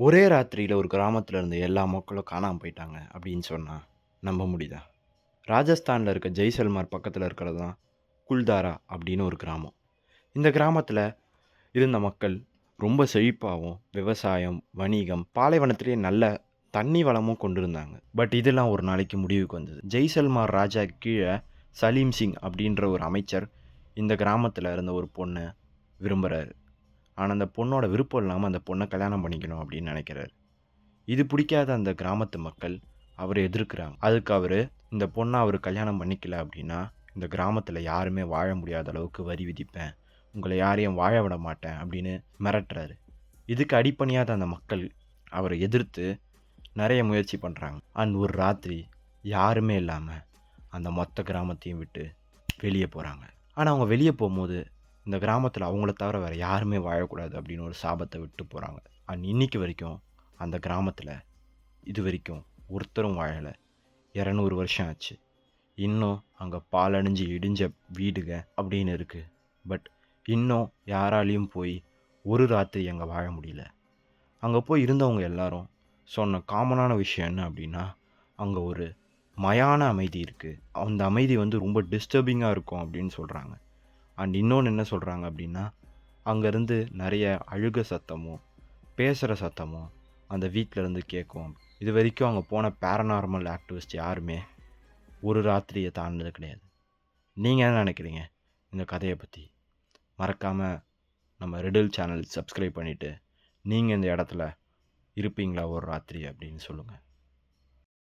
ஒரே ராத்திரியில் ஒரு கிராமத்தில் இருந்த எல்லா மக்களும் காணாமல் போயிட்டாங்க அப்படின்னு சொன்னால் நம்ப முடியுதா? ராஜஸ்தானில் இருக்க ஜெய்சல்மார் பக்கத்தில் இருக்கிறது தான் குல்தாரா அப்படின்னு ஒரு கிராமம். இந்த கிராமத்தில் இருந்த மக்கள் ரொம்ப செழிப்பாகவும் விவசாயம் வணிகம் பாலைவனத்திலேயே நல்ல தண்ணி வளமும் கொண்டு இருந்தாங்க பட் இதெல்லாம் ஒரு நாளைக்கு முடிவுக்கு வந்தது. ஜெய்சல்மார் ராஜா கீழே சலீம் சிங் அப்படின்ற ஒரு அமைச்சர் இந்த கிராமத்தில் இருந்த ஒரு பொண்ணை விரும்புகிறாரு ஆனால் அந்த பொண்ணோட விருப்பம் இல்லாமல் அந்த பொண்ணை கல்யாணம் பண்ணிக்கணும் அப்படின்னு நினைக்கிறாரு. இது பிடிக்காத அந்த கிராமத்து மக்கள் அவரை எதிர்க்கிறாங்க. அதுக்கு அவர் இந்த பொண்ணை அவர் கல்யாணம் பண்ணிக்கல அப்படின்னா இந்த கிராமத்தில் யாருமே வாழ முடியாத அளவுக்கு வரி விதிப்பேன். உங்களை யாரையும் வாழ விட மாட்டேன் அப்படின்னு மிரட்டுறாரு. இதுக்கு அடிப்பணியாத அந்த மக்கள் அவரை எதிர்த்து நிறைய முயற்சி பண்ணுறாங்க அண்ட் ஒரு ராத்திரி யாருமே இல்லாமல் அந்த மொத்த கிராமத்தையும் விட்டு வெளியே போகிறாங்க ஆனால் அவங்க வெளியே போகும்போது இந்த கிராமத்தில் அவங்கள தவிர வேறு யாருமே வாழக்கூடாது அப்படின்னு ஒரு சாபத்தை விட்டு போகிறாங்க அண்ட் இன்னைக்கு வரைக்கும் அந்த கிராமத்தில் இது வரைக்கும் ஒருத்தரும் வாழலை. இரநூறு வருஷம் ஆச்சு. இன்னும் அங்கே பாலடைஞ்சு இடிஞ்ச வீடுக அப்படின்னு இருக்குது பட் இன்னும் யாராலையும் போய் ஒரு ராத்திரி அங்கே வாழ முடியல. அங்கே போய் இருந்தவங்க எல்லாரும் சொன்ன காமனான விஷயம் என்ன அப்படின்னா அங்கே ஒரு மயான அமைதி இருக்குது அந்த அமைதி வந்து ரொம்ப டிஸ்டர்பிங்காக இருக்கும் அப்படின்னு சொல்கிறாங்க அண்ட் இன்னொன்று என்ன சொல்கிறாங்க அப்படின்னா அங்கேருந்து நிறைய அழுக சத்தமும் பேசுகிற சத்தமும் அந்த வீட்டிலேருந்து கேட்கும். இது வரைக்கும் அங்கே போன பேரநார்மல் ஆக்டிவிஸ்ட் யாருமே ஒரு ராத்திரியை தாண்டினது கிடையாது. நீங்கள் என்ன நினைக்கிறீங்க இந்த கதையை பற்றி மறக்காமல் நம்ம ரெடில் சேனல் சப்ஸ்கிரைப் பண்ணிவிட்டு நீங்கள் இந்த இடத்துல இருப்பீங்களா ஒரு ராத்திரி அப்படின்னு சொல்லுங்கள்